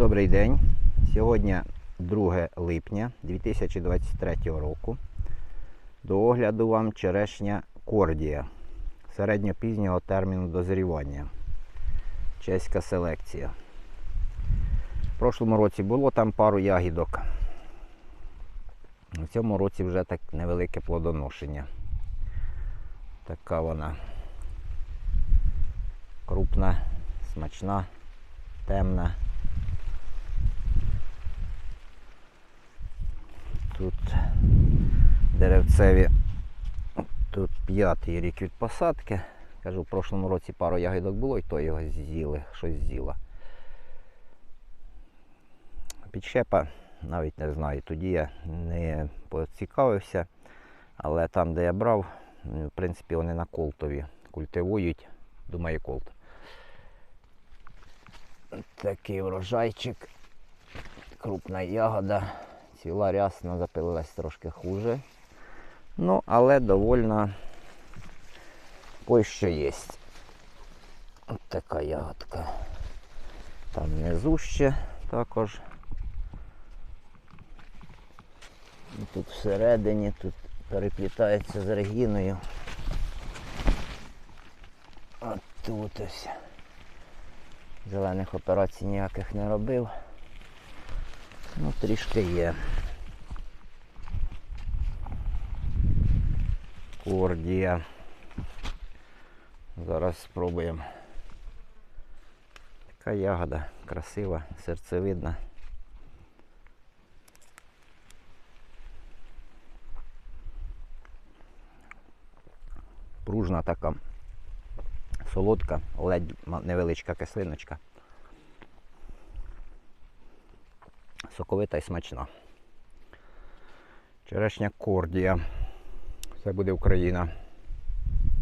Добрий день. Сьогодні 2 липня 2023 року. До огляду вам черешня кордія середньопізнього терміну дозрівання. Чеська селекція. В прошлому році було там пару ягідок. У цьому році вже так невелике плодоношення. Така вона крупна, смачна, темна. Тут деревцеві, тут п'ятий рік від посадки. Кажу, в прошлому році пару ягідок було, і то його з'їли, щось з'їла. Підщепа, навіть не знаю, тоді я не поцікавився, але там, де я брав, в принципі, вони на колтові культивують. Думаю, колт. Такий врожайчик. Крупна ягода. Ціла рясна запилилась трошки хуже. Ну, але довольно кое-що є. Ось така ягодка. Там внизу ще також. І Тут всередині, тут переплітається з регіною. А тут ось. Зелених операцій ніяких не робив. Ну, трішки є. Кордія. Зараз спробуємо. Така ягода красива, серцевидна. Пружна така, солодка, ледь невеличка кислиночка. Соковита і смачна. Черешня кордія. Це буде Україна.